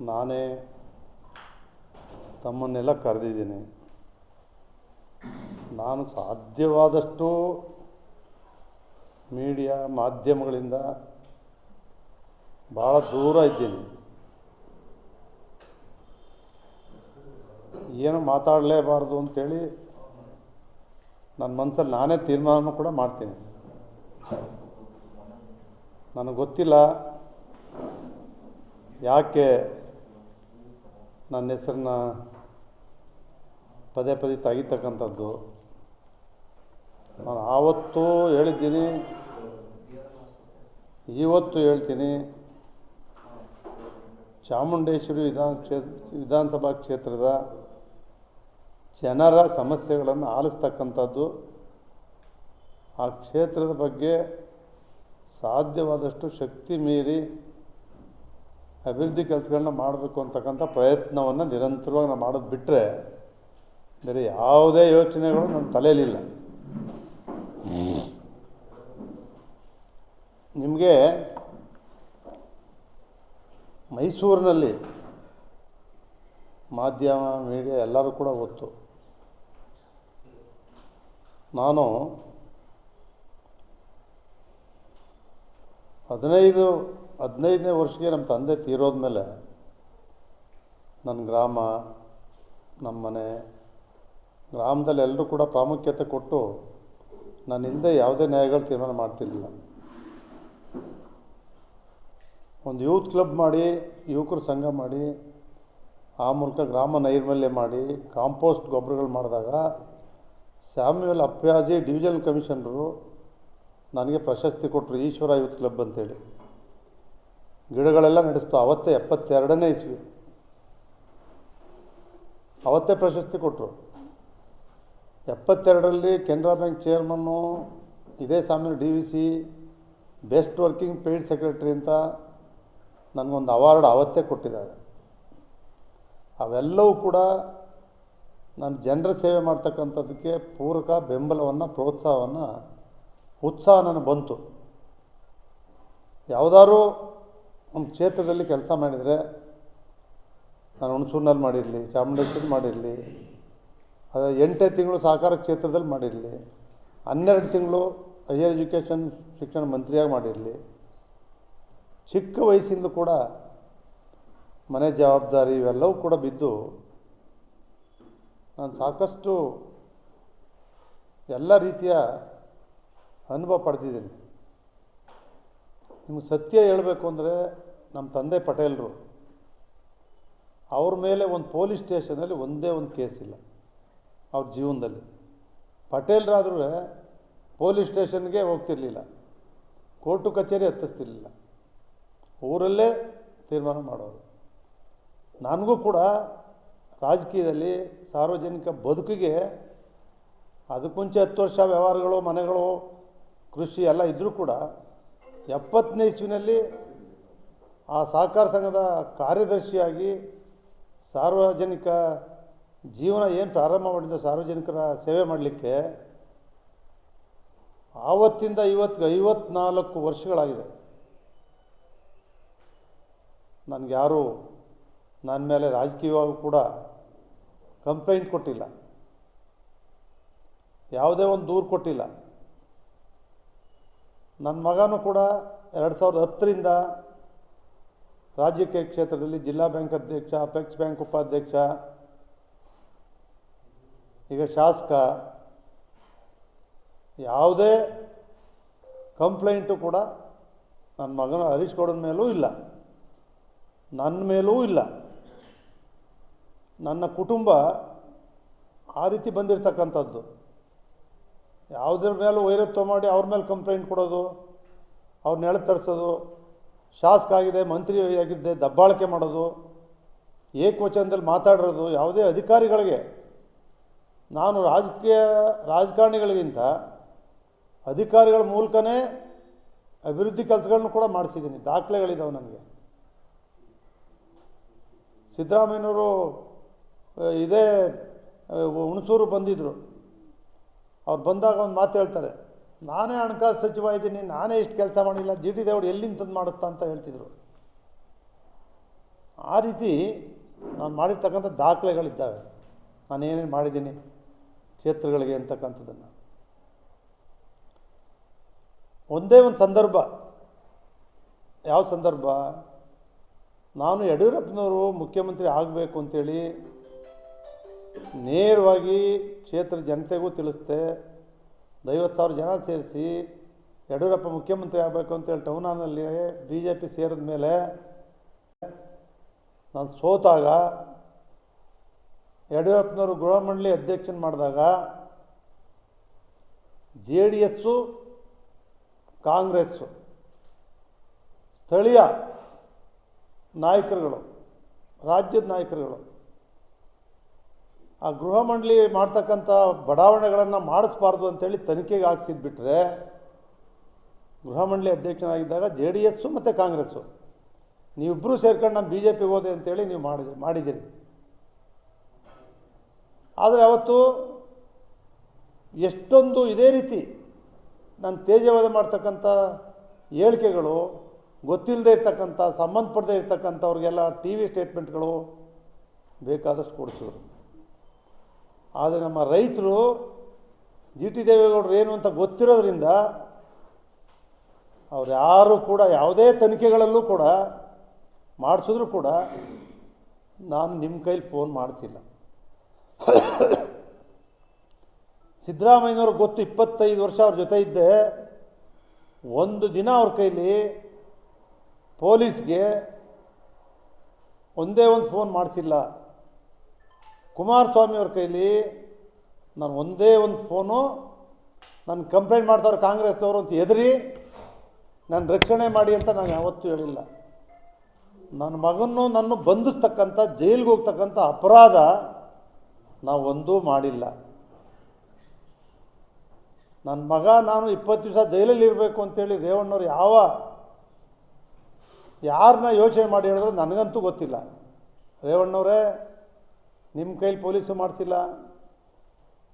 ನಾನೇ ತಮ್ಮನ್ನೆಲ್ಲ ಕರೆದಿದ್ದೀನಿ. ನಾನು ಸಾಧ್ಯವಾದಷ್ಟು ಮೀಡಿಯಾ ಮಾಧ್ಯಮಗಳಿಂದ ಭಾಳ ದೂರ ಇದ್ದೀನಿ. ಏನು ಮಾತಾಡಲೇಬಾರ್ದು ಅಂತೇಳಿ ನನ್ನ ಮನಸ್ಸಲ್ಲಿ ನಾನೇ ತೀರ್ಮಾನ ಕೂಡ ಮಾಡ್ತೀನಿ. ನನಗೆ ಗೊತ್ತಿಲ್ಲ ಯಾಕೆ ನನ್ನ ಹೆಸರನ್ನ ಪದೇ ಪದೇ ತೆಗಿತಕ್ಕಂಥದ್ದು? ನಾನು ಆವತ್ತು ಹೇಳಿದ್ದೀನಿ ಇವತ್ತು ಹೇಳ್ತೀನಿ. ಚಾಮುಂಡೇಶ್ವರಿ ವಿಧಾನ ಕ್ಷೇತ್ರ ವಿಧಾನಸಭಾ ಕ್ಷೇತ್ರದ ಜನರ ಸಮಸ್ಯೆಗಳನ್ನು ಆಲಿಸ್ತಕ್ಕಂಥದ್ದು, ಆ ಕ್ಷೇತ್ರದ ಬಗ್ಗೆ ಸಾಧ್ಯವಾದಷ್ಟು ಶಕ್ತಿ ಮೀರಿ ಅಭಿವೃದ್ಧಿ ಕೆಲಸಗಳನ್ನ ಮಾಡಬೇಕು ಅಂತಕ್ಕಂಥ ಪ್ರಯತ್ನವನ್ನು ನಿರಂತರವಾಗಿ ನಾವು ಮಾಡೋದು ಬಿಟ್ಟರೆ ಬೇರೆ ಯಾವುದೇ ಯೋಚನೆಗಳು ನನ್ನ ತಲೆಯಲ್ಲಿಲ್ಲ. ನಿಮಗೆ ಮೈಸೂರಿನಲ್ಲಿ ಮಾಧ್ಯಮ, ಮೀಡಿಯಾ ಎಲ್ಲರೂ ಕೂಡ ಗೊತ್ತು. ನಾನು ಹದಿನೈದು ಹದಿನೈದನೇ ವರ್ಷಕ್ಕೆ ನಮ್ಮ ತಂದೆ ತೀರೋದ ಮೇಲೆ ನನ್ನ ಗ್ರಾಮ, ನಮ್ಮ ಮನೆ, ಗ್ರಾಮದಲ್ಲಿ ಎಲ್ಲರೂ ಕೂಡ ಪ್ರಾಮುಖ್ಯತೆ ಕೊಟ್ಟು ನಾನು ಇಲ್ಲದೆ ಯಾವುದೇ ನ್ಯಾಯಗಳು ತೀರ್ಮಾನ ಮಾಡ್ತಿರಲಿಲ್ಲ. ಒಂದು ಯೂತ್ ಕ್ಲಬ್ ಮಾಡಿ, ಯುವಕರ ಸಂಘ ಮಾಡಿ, ಆ ಮೂಲಕ ಗ್ರಾಮ ನೈರ್ಮಲ್ಯ ಮಾಡಿ, ಕಾಂಪೋಸ್ಟ್ ಗೊಬ್ಬರಗಳು ಮಾಡಿದಾಗ ಸ್ಯಾಮ್ಯುಯಲ್ ಅಪ್ಯಾಜಿ ಡಿವಿಜನ್ ಕಮಿಷನರು ನನಗೆ ಪ್ರಶಸ್ತಿ ಕೊಟ್ಟರು ಈಶ್ವರ ಯೂತ್ ಕ್ಲಬ್ ಅಂತೇಳಿ. ಗಿಡಗಳೆಲ್ಲ ನಡೆಸ್ತು. ಅವತ್ತೇ ಎಪ್ಪತ್ತೆರಡನೇ ಇಸ್ವಿ. ಅವತ್ತೇ ಪ್ರಶಸ್ತಿ ಕೊಟ್ಟರು ಎಪ್ಪತ್ತೆರಡರಲ್ಲಿ ಕೆನರಾ ಬ್ಯಾಂಕ್ ಚೇರ್ಮನ್ನು ಇದೇ ಸಾಮಾನ್ಯ D V C, best working paid secretary ಅಂತ ನನಗೊಂದು ಅವಾರ್ಡ್ ಅವತ್ತೇ ಕೊಟ್ಟಿದ್ದಾರೆ. ಅವೆಲ್ಲವೂ ಕೂಡ ನಾನು ಜನರ ಸೇವೆ ಮಾಡ್ತಕ್ಕಂಥದ್ದಕ್ಕೆ ಪೂರಕ ಬೆಂಬಲವನ್ನು, ಪ್ರೋತ್ಸಾಹವನ್ನು, ಉತ್ಸಾಹ ನನಗೆ ಬಂತು. ಯಾವುದಾದ್ರು ಒಂದು ಕ್ಷೇತ್ರದಲ್ಲಿ ಕೆಲಸ ಮಾಡಿದರೆ ನಾನು ಹುಣಸೂರಿನಲ್ಲಿ ಮಾಡಿರಲಿ, ಚಾಮುಂಡೇಶ್ವರಿ ಮಾಡಿರಲಿ, ಅದು ಎಂಟೇ ತಿಂಗಳು ಸಹಕಾರ ಕ್ಷೇತ್ರದಲ್ಲಿ ಮಾಡಿರಲಿ, ಹನ್ನೆರಡು ತಿಂಗಳು ಹೈಯರ್ ಎಜುಕೇಷನ್ ಶಿಕ್ಷಣ ಮಂತ್ರಿಯಾಗಿ ಮಾಡಿರಲಿ, ಚಿಕ್ಕ ವಯಸ್ಸಿಂದ ಕೂಡ ಮನೆ ಜವಾಬ್ದಾರಿ ಇವೆಲ್ಲವೂ ಕೂಡ ಬಿದ್ದು ನಾನು ಸಾಕಷ್ಟು ಎಲ್ಲ ರೀತಿಯ ಅನುಭವ ಪಡೆದಿದ್ದೀನಿ. ನಿಮಗೆ ಸತ್ಯ ಹೇಳಬೇಕು ಅಂದರೆ ನಮ್ಮ ತಂದೆ ಪಟೇಲರು. ಅವ್ರ ಮೇಲೆ ಒಂದು ಪೊಲೀಸ್ ಸ್ಟೇಷನಲ್ಲಿ ಒಂದೇ ಒಂದು ಕೇಸ್ ಇಲ್ಲ. ಅವ್ರ ಜೀವನದಲ್ಲಿ. ಪಟೇಲ್ರಾದ್ರೂ ಪೊಲೀಸ್ ಸ್ಟೇಷನ್ಗೆ ಹೋಗ್ತಿರ್ಲಿಲ್ಲ. ಕೋರ್ಟು ಕಚೇರಿ ಹತ್ತಿಸ್ತಿರ್ಲಿಲ್ಲ. ಊರಲ್ಲೇ ತೀರ್ಮಾನ ಮಾಡೋರು. ನನಗೂ ಕೂಡ ರಾಜಕೀಯದಲ್ಲಿ ಸಾರ್ವಜನಿಕ ಬದುಕಿಗೆ ಅದಕ್ಕೆ ಮುಂಚೆ ಹತ್ತು ವರ್ಷ ವ್ಯವಹಾರಗಳು, ಮನೆಗಳು, ಕೃಷಿ ಎಲ್ಲ ಇದ್ದರೂ ಕೂಡ ಎಪ್ಪತ್ತನೇ ಇಸ್ವಿನಲ್ಲಿ ಆ ಸಹಕಾರ ಸಂಘದ ಕಾರ್ಯದರ್ಶಿಯಾಗಿ ಸಾರ್ವಜನಿಕ ಜೀವನ ಏನು ಪ್ರಾರಂಭ ಮಾಡಿದ್ದ ಸಾರ್ವಜನಿಕರ ಸೇವೆ ಮಾಡಲಿಕ್ಕೆ ಆವತ್ತಿಂದ ಇವತ್ತಿಗೆ ಐವತ್ನಾಲ್ಕು ವರ್ಷಗಳಾಗಿದೆ. ನನಗೆ ಯಾರೂ ನನ್ನ ಮೇಲೆ ರಾಜಕೀಯವಾಗೂ ಕೂಡ ಕಂಪ್ಲೇಂಟ್ ಕೊಟ್ಟಿಲ್ಲ. ಯಾವುದೇ ಒಂದು ದೂರು ಕೊಟ್ಟಿಲ್ಲ. ನನ್ನ ಮಗನೂ ಕೂಡ ಎರಡು ಸಾವಿರದ ಹತ್ತರಿಂದ ರಾಜಕೀಯ ಕ್ಷೇತ್ರದಲ್ಲಿ ಜಿಲ್ಲಾ ಬ್ಯಾಂಕ್ ಅಧ್ಯಕ್ಷ, ಅಪೆಕ್ಸ್ ಬ್ಯಾಂಕ್ ಉಪಾಧ್ಯಕ್ಷ, ಈಗ ಶಾಸಕ, ಯಾವುದೇ ಕಂಪ್ಲೇಂಟು ಕೂಡ ನನ್ನ ಮಗನ ಹರೀಶ್ ಗೌಡನ ಮೇಲೂ ಇಲ್ಲ. ನನ್ನ ಮೇಲೂ ಇಲ್ಲ. ನನ್ನ ಕುಟುಂಬ ಆ ರೀತಿ ಬಂದಿರತಕ್ಕಂಥದ್ದು. ಯಾವುದ್ರ ಮೇಲೂ ವೈರತ್ವ ಮಾಡಿ ಅವ್ರ ಮೇಲೆ ಕಂಪ್ಲೇಂಟ್ ಕೊಡೋದು ಅವ್ರನ್ನ ಎಳೆ ತರಿಸೋದು ಶಾಸಕ ಆಗಿದೆ ಮಂತ್ರಿ ಆಗಿದ್ದೆ ದಬ್ಬಾಳಿಕೆ ಮಾಡೋದು, ಏಕವಚನದಲ್ಲಿ ಮಾತಾಡಿರೋದು ಯಾವುದೇ ಅಧಿಕಾರಿಗಳಿಗೆ. ನಾನು ರಾಜಕೀಯ ರಾಜಕಾರಣಿಗಳಿಗಿಂತ ಅಧಿಕಾರಿಗಳ ಮೂಲಕನೇ ಅಭಿವೃದ್ಧಿ ಕೆಲಸಗಳನ್ನು ಕೂಡ ಮಾಡಿಸಿದ್ದೀನಿ. ದಾಖಲೆಗಳಿದ್ದಾವೆ ನನಗೆ. ಸಿದ್ದರಾಮಯ್ಯನವರು ಇದೇ ಹುಣಸೂರು ಬಂದಿದ್ದರು ಅವ್ರು ಬಂದಾಗ ಒಂದು ಮಾತು ಹೇಳ್ತಾರೆ, ನಾನೇ ಹಣಕಾಸು ಸಚಿವ ಇದ್ದೀನಿ, ನಾನೇ ಇಷ್ಟು ಕೆಲಸ ಮಾಡಿಲ್ಲ, ಜಿ ಟಿ ದೇವಡು ಎಲ್ಲಿಂದ ತಂದು ಮಾಡುತ್ತಾ ಅಂತ ಹೇಳ್ತಿದ್ರು. ಆ ರೀತಿ ನಾನು ಮಾಡಿರ್ತಕ್ಕಂಥ ದಾಖಲೆಗಳಿದ್ದಾವೆ. ನಾನು ಏನೇನು ಮಾಡಿದ್ದೀನಿ, ಕ್ಷೇತ್ರಗಳಿಗೆ ಅಂತಕ್ಕಂಥದ್ದನ್ನು. ಒಂದೇ ಒಂದು ಸಂದರ್ಭ. ಯಾವ ಸಂದರ್ಭ? ನಾನು ಯಡಿಯೂರಪ್ಪನವರು ಮುಖ್ಯಮಂತ್ರಿ ಆಗಬೇಕು ಅಂತೇಳಿ ನೇರವಾಗಿ ಕ್ಷೇತ್ರ ಜನತೆಗೂ ತಿಳಿಸ್ದೆ, ಐವತ್ತು ಸಾವಿರ ಜನ ಸೇರಿಸಿ ಯಡಿಯೂರಪ್ಪ ಮುಖ್ಯಮಂತ್ರಿ ಆಗಬೇಕು ಅಂತೇಳಿ ಟೌನ್ ಹಾಲ್ನಲ್ಲಿ ಬಿ ಜೆ ಪಿ ಸೇರಿದ ಮೇಲೆ ನಾನು ಸೋತಾಗ ಯಡಿಯೂರಪ್ಪನವರು ಗೃಹ ಮಂಡಳಿ ಅಧ್ಯಕ್ಷನ ಮಾಡಿದಾಗ ಜೆ ಡಿ ಎಸ್ಸು, ಕಾಂಗ್ರೆಸ್ಸು, ಸ್ಥಳೀಯ ನಾಯಕರುಗಳು, ರಾಜ್ಯದ ನಾಯಕರುಗಳು ಆ ಗೃಹ ಮಂಡಳಿ ಮಾಡ್ತಕ್ಕಂಥ ಬಡಾವಣೆಗಳನ್ನು ಮಾಡಿಸ್ಬಾರ್ದು ಅಂತೇಳಿ ತನಿಖೆಗೆ ಹಾಕ್ಸಿದ್ಬಿಟ್ರೆ ಗೃಹ ಮಂಡಳಿ ಅಧ್ಯಕ್ಷನಾಗಿದ್ದಾಗ ಜೆ ಡಿ ಎಸ್ಸು ಮತ್ತು ಕಾಂಗ್ರೆಸ್ಸು. ನೀವಿಬ್ಬರೂ ಸೇರ್ಕೊಂಡು ನಮ್ಮ ಬಿ ಜೆ ಪಿಗೆ ಹೋದೆ ಅಂತೇಳಿ ನೀವು ಮಾಡಿದ್ರಿ. ಮಾಡಿದ್ದೀರಿ ಆದರೆ ಅವತ್ತು ಎಷ್ಟೊಂದು ಇದೇ ರೀತಿ ನಾನು ತೇಜವಾದ ಮಾಡ್ತಕ್ಕಂಥ ಹೇಳಿಕೆಗಳು ಗೊತ್ತಿಲ್ಲದೆ ಇರ್ತಕ್ಕಂಥ, ಸಂಬಂಧಪಡದೇ ಇರ್ತಕ್ಕಂಥವ್ರಿಗೆಲ್ಲ ಟಿ ವಿ ಸ್ಟೇಟ್ಮೆಂಟ್ಗಳು ಬೇಕಾದಷ್ಟು ಕೊಡಿಸಿದ್ರು. ಆದರೆ ನಮ್ಮ ರೈತರು ಜಿ ಟಿ ದೇವೇಗೌಡರು ಏನು ಅಂತ ಗೊತ್ತಿರೋದ್ರಿಂದ ಅವ್ರು ಯಾರು ಕೂಡ ಯಾವುದೇ ತನಿಖೆಗಳಲ್ಲೂ ಕೂಡ, ಮಾಡಿಸಿದ್ರು ಕೂಡ ನಾನು ನಿಮ್ಮ ಕೈಲಿ ಫೋನ್ ಮಾಡ್ತಿಲ್ಲ ಸಿದ್ದರಾಮಯ್ಯನವ್ರಿಗೆ ಗೊತ್ತು ಇಪ್ಪತ್ತೈದು ವರ್ಷ ಅವ್ರ ಜೊತೆ ಇದ್ದೆ. ಒಂದು ದಿನ ಅವ್ರ ಕೈಲಿ ಪೊಲೀಸ್ಗೆ ಒಂದೇ ಒಂದು ಫೋನ್ ಮಾಡಿಸಿಲ್ಲ. ಕುಮಾರಸ್ವಾಮಿ ಅವ್ರ ಕೈಲಿ ನಾನು ಒಂದೇ ಒಂದು ಫೋನು, ನಾನು ಕಂಪ್ಲೇಂಟ್ ಮಾಡ್ತಾರೆ ಕಾಂಗ್ರೆಸ್ದವರು ಅಂತ ಹೆದರಿ, ನಾನು ರಕ್ಷಣೆ ಮಾಡಿ ಅಂತ ನಾನು ಯಾವತ್ತೂ ಹೇಳಿಲ್ಲ. ನನ್ನ ಮಗನ್ನು ನನ್ನ ಬಂಧಿಸ್ತಕ್ಕಂಥ, ಜೈಲಿಗೆ ಹೋಗ್ತಕ್ಕಂಥ ಅಪರಾಧ ನಾವು ಒಂದೂ ಮಾಡಿಲ್ಲ. ನನ್ನ ಮಗ ನಾನು ಇಪ್ಪತ್ತು ದಿವಸ ಜೈಲಲ್ಲಿ ಇರಬೇಕು ಅಂತೇಳಿ ರೇವಣ್ಣವ್ರು ಯಾವ, ಯಾರನ್ನ ಯೋಚನೆ ಮಾಡಿ ಹೇಳಿದ್ರು ನನಗಂತೂ ಗೊತ್ತಿಲ್ಲ. ರೇವಣ್ಣವರೇ ನಿಮ್ಮ ಕೈಲಿ ಪೊಲೀಸು ಮಾಡಿಸಿಲ್ಲ,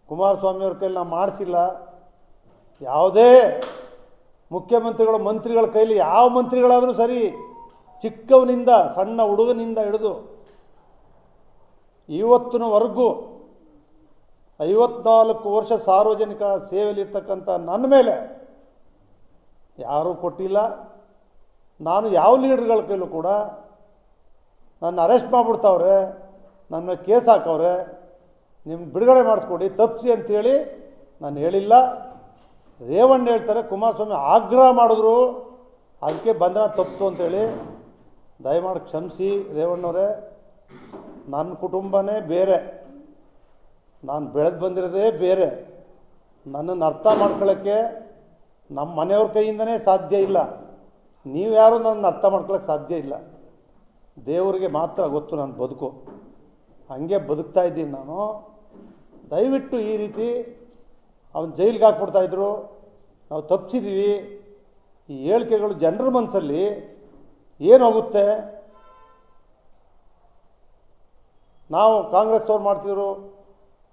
ಕುಮಾರಸ್ವಾಮಿಯವ್ರ ಕೈಲಿ ನಾವು ಮಾಡಿಸಿಲ್ಲ, ಯಾವುದೇ ಮುಖ್ಯಮಂತ್ರಿಗಳು, ಮಂತ್ರಿಗಳ ಕೈಲಿ ಯಾವ ಮಂತ್ರಿಗಳಾದರೂ ಸರಿ ಚಿಕ್ಕವನಿಂದ, ಸಣ್ಣ ಹುಡುಗನಿಂದ ಹಿಡಿದು ಇವತ್ತಿನವರೆಗೂ ಐವತ್ನಾಲ್ಕು ವರ್ಷ ಸಾರ್ವಜನಿಕ ಸೇವೆಯಲ್ಲಿರ್ತಕ್ಕಂಥ ನನ್ನ ಮೇಲೆ ಯಾರೂ ಕೊಟ್ಟಿಲ್ಲ. ನಾನು ಯಾವ ಲೀಡರ್ಗಳ ಕೈಲೂ ಕೂಡ ನನ್ನ ಅರೆಸ್ಟ್ ಮಾಡಿಬಿಡ್ತಾವ್ರೆ. ನನ್ನ ಕೇಸ್ ಹಾಕವ್ರೆ ನಿಮ್ಮ ಬಿಡುಗಡೆ ಮಾಡಿಸ್ಕೊಡಿ ತಪ್ಪಿಸಿ ಅಂಥೇಳಿ ನಾನು ಹೇಳಿಲ್ಲ. ರೇವಣ್ಣ ಹೇಳ್ತಾರೆ, ಕುಮಾರಸ್ವಾಮಿ ಆಗ್ರಹ ಮಾಡಿದ್ರು, ಅದಕ್ಕೆ ಬಂಧನ ತಪ್ಪಿತು ಅಂತೇಳಿ. ದಯಮಾಡಿ ಕ್ಷಮಿಸಿ ರೇವಣ್ಣವರೇ, ನನ್ನ ಕುಟುಂಬನೇ ಬೇರೆ. ನಾನು ಬೆಳೆದು ಬಂದಿರೋದೇ ಬೇರೆ. ನನ್ನನ್ನು ಅರ್ಥ ಮಾಡ್ಕೊಳ್ಳೋಕ್ಕೆ ನಮ್ಮ ಮನೆಯವ್ರ ಕೈಯಿಂದನೇ ಸಾಧ್ಯ ಇಲ್ಲ. ನೀವು ಯಾರೂ ನನ್ನ ಅರ್ಥ ಮಾಡ್ಕೊಳ್ಳೋಕ್ಕೆ ಸಾಧ್ಯ ಇಲ್ಲ. ದೇವರಿಗೆ ಮಾತ್ರ ಗೊತ್ತು ನನ್ನ ಬದುಕು. ಹಾಗೆ ಬದುಕ್ತಾ ಇದ್ದೀನಿ ನಾನು. ದಯವಿಟ್ಟು ಈ ರೀತಿ ಅವನು ಜೈಲಿಗೆ ಹಾಕ್ಬಿಡ್ತಾಯಿದ್ರು ನಾವು ತಪ್ಪಿಸಿದ್ದೀವಿ ಈ ಹೇಳಿಕೆಗಳು ಜನರ ಮನಸ್ಸಲ್ಲಿ ಏನು ಹೋಗುತ್ತೆ ನಾವು ಕಾಂಗ್ರೆಸ್ ಅವ್ರು ಮಾಡ್ತಿದ್ರು,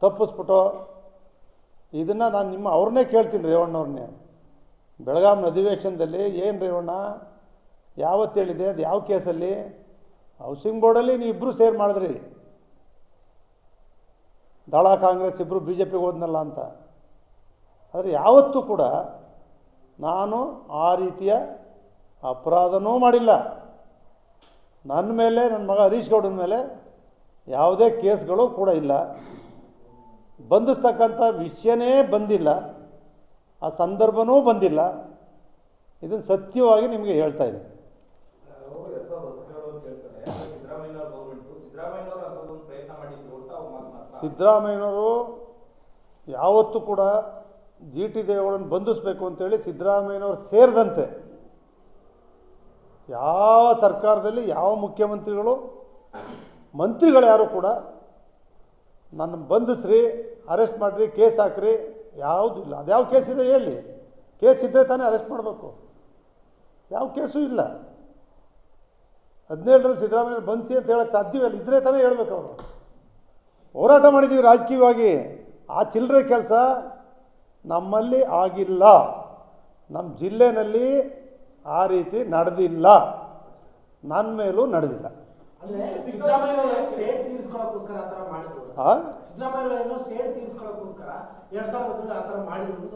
ತಪ್ಪಿಸ್ಬಿಟ್ಟು. ಇದನ್ನು ನಾನು ನಿಮ್ಮ ಅವ್ರನ್ನೇ ಕೇಳ್ತೀನಿ ರೇವಣ್ಣವ್ರನ್ನೇ ಬೆಳಗಾಂ ಅಧಿವೇಶನದಲ್ಲಿ ಏನು ರೇವಣ್ಣ? ಯಾವತ್ತು ಹೇಳಿದೆ? ಅದು ಯಾವ ಕೇಸಲ್ಲಿ? ಹೌಸಿಂಗ್ ಬೋರ್ಡಲ್ಲಿ ನೀವು ಇಬ್ಬರು ಸೇರ್ ಮಾಡಿದ್ರಿ. ದಳ ಕಾಂಗ್ರೆಸ್ ಇಬ್ಬರು ಬಿ ಜೆ ಪಿಗೆ ಹೋದ್ನಲ್ಲ ಅಂತ. ಆದರೆ ಯಾವತ್ತೂ ಕೂಡ ನಾನು ಆ ರೀತಿಯ ಅಪರಾಧನೂ ಮಾಡಿಲ್ಲ. ನನ್ನ ಮೇಲೆ ನನ್ನ ಮಗ ಹರೀಶ್ ಗೌಡನ ಮೇಲೆ ಯಾವುದೇ ಕೇಸ್ಗಳು ಕೂಡ ಇಲ್ಲ. ಬಂಧಿಸ್ತಕ್ಕಂಥ ವಿಷಯನೇ ಬಂದಿಲ್ಲ. ಆ ಸಂದರ್ಭನೂ ಬಂದಿಲ್ಲ. ಇದನ್ನು ಸತ್ಯವಾಗಿ ನಿಮಗೆ ಹೇಳ್ತಾ ಇದ್ದೀನಿ ಅವರು ಎರಡ್ ಸಾವಿರದ ಹದಿನೇಳು ಅಂತ ಹೇಳ್ತಾರೆ ಸಿದ್ದರಾಮಯ್ಯ ಅವ್ರ ಗೌರ್ಮೆಂಟ್ ಸಿದ್ದರಾಮಯ್ಯ ಅವರು ಅದೊಂದು ಪ್ರಯತ್ನ ಮಾಡಿದ್ರು ಅಂತ ಅವ್ರು ಮಾತು ಮಾತ್ರ ಸಿದ್ದರಾಮಯ್ಯನವರು ಯಾವತ್ತೂ ಕೂಡ ಜಿ ಟಿ ದೇವೇಗೌಡನ ಬಂಧಿಸ್ಬೇಕು ಅಂತೇಳಿ ಸಿದ್ದರಾಮಯ್ಯನವರು ಸೇರಿದಂತೆ ಯಾವ ಸರ್ಕಾರದಲ್ಲಿ ಯಾವ ಮುಖ್ಯಮಂತ್ರಿಗಳು, ಮಂತ್ರಿಗಳು ಯಾರು ಕೂಡ ನನ್ನ ಬಂಧಿಸ್ರಿ, ಅರೆಸ್ಟ್ ಮಾಡಿರಿ, ಕೇಸ್ ಹಾಕ್ರಿ, ಯಾವುದೂ ಇಲ್ಲ. ಅದು ಯಾವ ಕೇಸ್ ಇದೆ ಹೇಳಿ. ಕೇಸ್ ಇದ್ದರೆ ತಾನೇ ಅರೆಸ್ಟ್ ಮಾಡಬೇಕು. ಯಾವ ಕೇಸು ಇಲ್ಲ. ಹದಿನೇಳರಲ್ಲಿ ಸಿದ್ದರಾಮಯ್ಯ ಬಂಧಿಸಿ ಅಂತ ಹೇಳೋಕ್ಕೆ ಸಾಧ್ಯವೇ ಇಲ್ಲ. ಇದ್ರೆ ತಾನೇ ಹೇಳ್ಬೇಕು ಅವರು. ಹೋರಾಟ ಮಾಡಿದ್ದೀವಿ ರಾಜಕೀಯವಾಗಿ. ಆ ಚಿಲ್ಲರೆ ಕೆಲಸ ನಮ್ಮಲ್ಲಿ ಆಗಿಲ್ಲ. ನಮ್ಮ ಜಿಲ್ಲೆನಲ್ಲಿ ಆ ರೀತಿ ನಡೆದಿಲ್ಲ. ನನ್ನ ಮೇಲೂ ನಡೆದಿಲ್ಲ.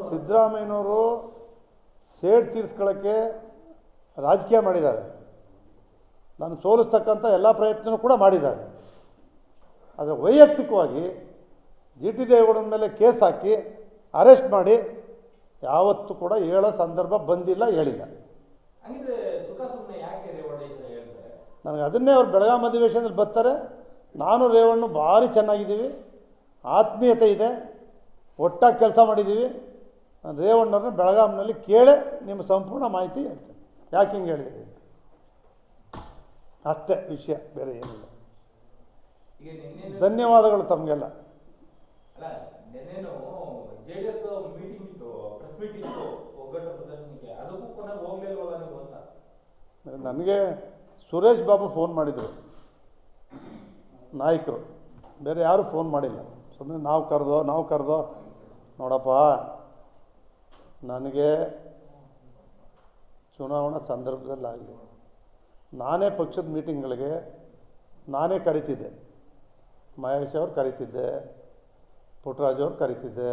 ಸಿದ್ದರಾಮಯ್ಯನವರು ಸೇಡ್ ತೀರಿಸ್ಕೊಳ್ಳೋಕ್ಕೆ ರಾಜಕೀಯ ಮಾಡಿದ್ದಾರೆ. ನಾನು ಸೋಲಿಸ್ತಕ್ಕಂಥ ಎಲ್ಲ ಪ್ರಯತ್ನವೂ ಕೂಡ ಮಾಡಿದ್ದಾರೆ. ಆದರೆ ವೈಯಕ್ತಿಕವಾಗಿ ಜಿ ಟಿ ದೇವೇಗೌಡನ ಮೇಲೆ ಕೇಸ್ ಹಾಕಿ ಅರೆಸ್ಟ್ ಮಾಡಿ ಯಾವತ್ತೂ ಕೂಡ ಹೇಳೋ ಸಂದರ್ಭ ಬಂದಿಲ್ಲ ಹೇಳಿಲ್ಲ. ನನಗೆ ಅದನ್ನೇ ಅವ್ರು ಬೆಳಗಾವಿ ಅಧಿವೇಶನದಲ್ಲಿ ಬರ್ತಾರೆ. ನಾನು ರೇವಣ್ಣ ಭಾರಿ ಚೆನ್ನಾಗಿದ್ದೀವಿ. ಆತ್ಮೀಯತೆ ಇದೆ. ಒಟ್ಟಾಗಿ ಕೆಲಸ ಮಾಡಿದ್ದೀವಿ. ನಾನು ರೇವಣ್ಣವ್ರನ್ನ ಬೆಳಗಾಂನಲ್ಲಿ ಕೇಳೆ ನಿಮ್ಮ ಸಂಪೂರ್ಣ ಮಾಹಿತಿ ಹೇಳ್ತೇನೆ. ಯಾಕೆ ಹಿಂಗೆ ಹೇಳಿದ್ದೀರಿ ಅಷ್ಟೇ ವಿಷಯ ಬೇರೆ ಏನಿಲ್ಲ. ಧನ್ಯವಾದಗಳು ತಮಗೆಲ್ಲ. ನನಗೆ ಸುರೇಶ್ ಬಾಬು ಫೋನ್ ಮಾಡಿದರು. ನಾಯಕರು. ಬೇರೆ ಯಾರೂ ಫೋನ್ ಮಾಡಿಲ್ಲ. ಸುಮ್ಮನೆ ನಾವು ಕರೆದೋ ನಾವು ಕರೆದೋ. ನೋಡಪ್ಪ ನನಗೆ ಚುನಾವಣಾ ಸಂದರ್ಭದಲ್ಲಾಗಲಿ ನಾನೇ ಪಕ್ಷದ ಮೀಟಿಂಗ್ಗಳಿಗೆ ನಾನೇ ಕರಿತಿದ್ದೆ. ಮಹೇಶ್ ಅವ್ರು ಕರಿತಿದ್ದೆ ಪುಟ್ಟರಾಜ್ ಅವ್ರು ಕರಿತಿದ್ದೆ,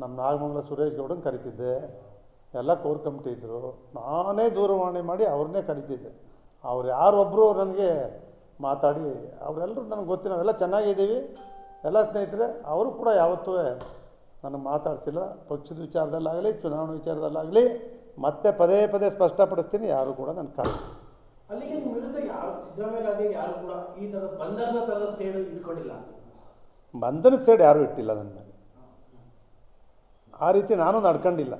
ನಮ್ಮ ನಾಗಮಂಗಲ ಸುರೇಶ್ ಗೌಡನ್ ಕರಿತಿದ್ದೆ, ಎಲ್ಲ ಕೋರ್ ಕಮಿಟಿ ಇದ್ದರು ನಾನೇ ದೂರವಾಣಿ ಮಾಡಿ ಅವ್ರನ್ನೇ ಕರಿತಿದ್ದೆ. ಅವ್ರು ಯಾರೊಬ್ಬರು ನನಗೆ ಮಾತಾಡಿ, ಅವರೆಲ್ಲರೂ ನನಗೆ ಗೊತ್ತಿಲ್ಲ, ನಾವೆಲ್ಲ ಚೆನ್ನಾಗಿದ್ದೀವಿ, ಎಲ್ಲ ಸ್ನೇಹಿತರೆ, ಅವರು ಕೂಡ ಯಾವತ್ತೂ ನನಗೆ ಮಾತಾಡಿಸಿಲ್ಲ. ಪಕ್ಷದ ವಿಚಾರದಲ್ಲಾಗಲಿ, ಚುನಾವಣೆ ವಿಚಾರದಲ್ಲಾಗಲಿ, ಮತ್ತೆ ಪದೇ ಪದೇ ಸ್ಪಷ್ಟಪಡಿಸ್ತೀನಿ, ಯಾರು ಕೂಡ ನನ್ನ ಕಾಲ ಅಲ್ಲಿಗೆ ವಿರುದ್ಧ ಯಾರು ಸಿದ್ದರಾಮಯ್ಯ ಯಾರು ಕೂಡ ಈ ತರದ ಬಂಧನದ ತರದ ಸೇಡು ಇಟ್ಕೊಂಡಿಲ್ಲ. ಬಂಧನದ ಸೇಡು ಯಾರೂ ಇಟ್ಟಿಲ್ಲ ನನ್ನ ಮೇಲೆ. ಆ ರೀತಿ ನಾನು ನಡ್ಕೊಂಡಿಲ್ಲ.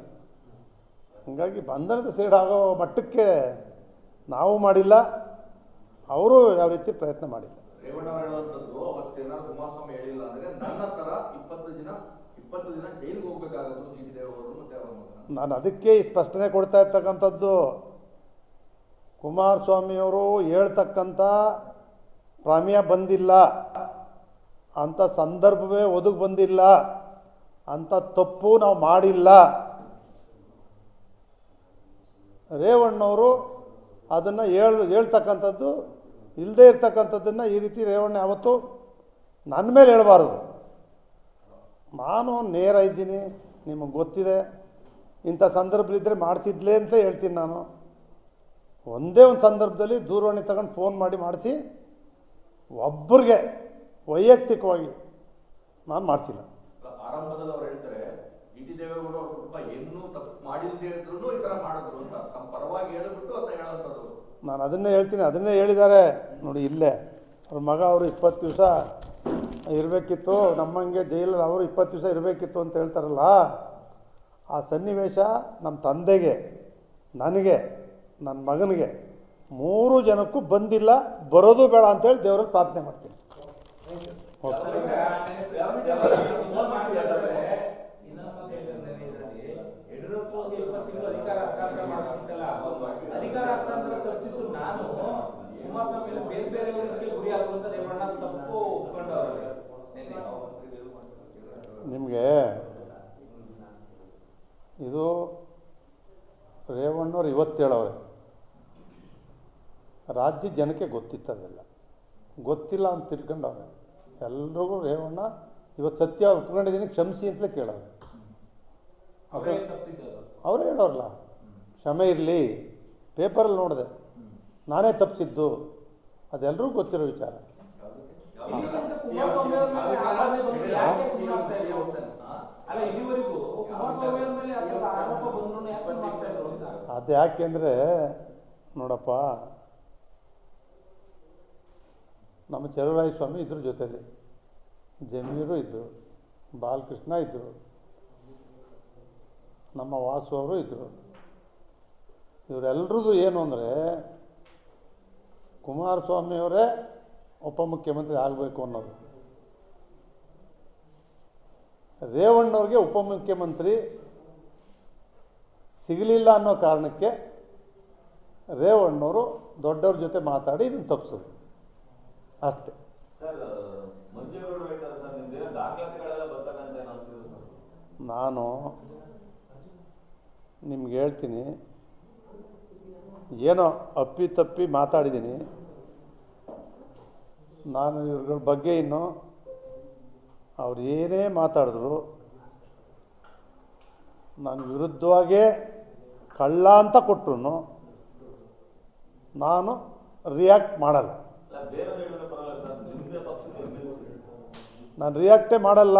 ಹಾಗಾಗಿ ಬಂಧನದ ಸೈಡ್ ಆಗೋ ಮಟ್ಟಕ್ಕೆ ನಾವು ಮಾಡಿಲ್ಲ ಅವರು ಯಾವ ರೀತಿ ಪ್ರಯತ್ನ ಮಾಡಿಲ್ಲ. ರೇವಣ್ಣ ಅವರು ಹೇಳುವಂಥದ್ದು ಅವತ್ತೇನಾದ್ರು ಕುಮಾರಸ್ವಾಮಿ ಹೇಳಿಲ್ಲ ಅಂದ್ರೆ ನನ್ನ ಇಪ್ಪತ್ತು ದಿನ ಇಪ್ಪತ್ತು ದಿನ ಜೈಲಿಗೆ ಹೋಗ್ಬೇಕಾಗತ್ತು ನಾನು ಅದಕ್ಕೆ ಈ ಸ್ಪಷ್ಟನೆ ಕೊಡ್ತಾ ಇರ್ತಕ್ಕಂಥದ್ದು ಕುಮಾರಸ್ವಾಮಿಯವರು ಹೇಳ್ತಕ್ಕಂಥ ಪ್ರಮೇಯ ಬಂದಿಲ್ಲ. ಅಂಥ ಸಂದರ್ಭವೇ ಒದಗಿ ಬಂದಿಲ್ಲ. ಅಂಥ ತಪ್ಪು ನಾವು ಮಾಡಿಲ್ಲ. ರೇವಣ್ಣವರು ಅದನ್ನು ಹೇಳ್, ಹೇಳ್ತಕ್ಕಂಥದ್ದು ಇಲ್ಲದೇ ಇರ್ತಕ್ಕಂಥದ್ದನ್ನು ಈ ರೀತಿ ರೇವಣ್ಣ ಯಾವತ್ತೂ ನನ್ನ ಮೇಲೆ ಹೇಳಬಾರ್ದು. ನಾನು ನೇರ ಇದ್ದೀನಿ, ನಿಮಗೆ ಗೊತ್ತಿದೆ, ಇಂಥ ಸಂದರ್ಭದಲ್ಲಿದ್ದರೆ ಮಾಡಿಸಿದ್ಲೇ ಅಂತ ಹೇಳ್ತೀನಿ ನಾನು. ಒಂದೇ ಒಂದು ಸಂದರ್ಭದಲ್ಲಿ ದೂರವಾಣಿ ತಗೊಂಡು ಫೋನ್ ಮಾಡಿ ಮಾಡಿಸಿ ಒಬ್ಬರಿಗೆ ವೈಯಕ್ತಿಕವಾಗಿ ನಾನು ಮಾಡಿಸಿಲ್ಲ. ಆರಂಭದಲ್ಲಿ ಅವ್ರು ಹೇಳ್ತಾರೆ ಜಿ ಟಿ ದೇವೇಗೌಡ ಅವ್ರ ಕುಟುಂಬ ಏನೂ ತಪ್ಪು ಮಾಡಿಲ್ದೇ ಇದ್ರು ಈ ತರ ಮಾಡಿದ್ರು ಅಂತ. ತಮ್ಮ ಪರವಾಗಿ ಹೇಳ್ಬಿಟ್ಟು ಅದನ್ನ ಹೇಳೋಂಥದ್ದು. ನಾನು ಅದನ್ನೇ ಹೇಳ್ತೀನಿ ಅದನ್ನೇ ಹೇಳಿದ್ದಾರೆ. ನೋಡಿ ಇಲ್ಲೇ. ಅವ್ರ ಮಗ ಅವರು ಇಪ್ಪತ್ತು ದಿವಸ ಇರಬೇಕಿತ್ತು ನಮ್ಮಂಗೆ ಜೈಲಲ್ಲಿ ಅವರು ಇಪ್ಪತ್ತು ದಿವಸ ಇರಬೇಕಿತ್ತು ಅಂತ ಹೇಳ್ತಾರಲ್ಲ ಆ ಸನ್ನಿವೇಶ ನಮ್ಮ ತಂದೆಗೆ ನನಗೆ ನನ್ನ ಮಗನಿಗೆ ಮೂರು ಜನಕ್ಕೂ ಬಂದಿಲ್ಲ, ಬರೋದು ಬೇಡ ಅಂತೇಳಿ ದೇವ್ರಿಗೆ ಪ್ರಾರ್ಥನೆ ಮಾಡ್ತೀನಿ. ನಿಮಗೆ ಇದು ರೇವಣ್ಣವ್ರು ಇವತ್ತು ಹೇಳವ್ರೆ. ರಾಜ್ಯ ಜನಕ್ಕೆ ಗೊತ್ತಿತ್ತದೆಲ್ಲ ಗೊತ್ತಿಲ್ಲ ಅಂತ ತಿಳ್ಕೊಂಡವ್ರೆ ಎಲ್ರಿಗೂ ರೇವಣ್ಣ ಇವತ್ತು ಸತ್ಯ ಒಪ್ಕೊಂಡಿದ್ದೀನಿ ಕ್ಷಮಿಸಿ ಅಂತಲೇ ಕೇಳೋರು ಅವರೇ ಹೇಳೋರಲ್ಲ ಕ್ಷಮೆ ಇರಲಿ. ಪೇಪರಲ್ಲಿ ನೋಡಿದೆ. ನಾನೇ ತಪ್ಪಿಸಿದ್ದು ಅದೆಲ್ಲರೂ ಗೊತ್ತಿರೋ ವಿಚಾರ. ಅದು ಯಾಕೆಂದರೆ ಅವ್ರ ಮೇಲೆ ಆಪಾದನೆ ಬಂದು ಯಾಕೆ ಸುಮ್ಮನಾಗ್ತಾ ಇಲ್ಲ ಅಂತ? ಅಲ್ಲ ಇದುವರೆಗೂ ಕುಮಾರಸ್ವಾಮಿ ಅವ್ರ ಮೇಲೆ ಅಂತ ಆರೋಪ ಬಂದ್ರು ಯಾಕೆ ಸುಮ್ಮನಾಗ್ತಾ ಇದ್ರು ಅಂತ ಅದು ಯಾಕೆಂದರೆ ನೋಡಪ್ಪ ನಮ್ಮ ಚರರಾಯ ಸ್ವಾಮಿ ಇದ್ರ ಜೊತೆಯಲ್ಲಿ ಜಮೀರು ಇದ್ದರು ಬಾಲಕೃಷ್ಣ ಇದ್ದರು ನಮ್ಮ ವಾಸು ಅವರು ಇದ್ದರು ಇವರೆಲ್ಲರದು ಏನು ಅಂದರೆ ಕುಮಾರಸ್ವಾಮಿಯವರೇ ಉಪಮುಖ್ಯಮಂತ್ರಿ ಆಗಬೇಕು ಅನ್ನೋದು. ರೇವಣ್ಣವ್ರಿಗೆ ಉಪಮುಖ್ಯಮಂತ್ರಿ ಸಿಗಲಿಲ್ಲ ಅನ್ನೋ ಕಾರಣಕ್ಕೆ ರೇವಣ್ಣವರು ದೊಡ್ಡವ್ರ ಜೊತೆ ಮಾತಾಡಿ ಇದನ್ನು ತಪ್ಪಿಸೋದು. ಅಷ್ಟೆ. ನಾನು ನಿಮ್ಗೆ ಹೇಳ್ತೀನಿ. ಏನೋ ಅಪ್ಪಿ ತಪ್ಪಿ ಮಾತಾಡಿದ್ದೀನಿ. ನಾನು ಇವ್ರಗಳ ಬಗ್ಗೆ ಇನ್ನು ಅವ್ರು ಏನೇ ಮಾತಾಡಿದ್ರು ನಾನು ವಿರುದ್ಧವಾಗೇ ಕಳ್ಳ ಅಂತ ಕೊಟ್ಟರು ನಾನು ರಿಯಾಕ್ಟ್ ಮಾಡಲ್ಲ. ನಾನು ರಿಯಾಕ್ಟೇ ಮಾಡಲ್ಲ.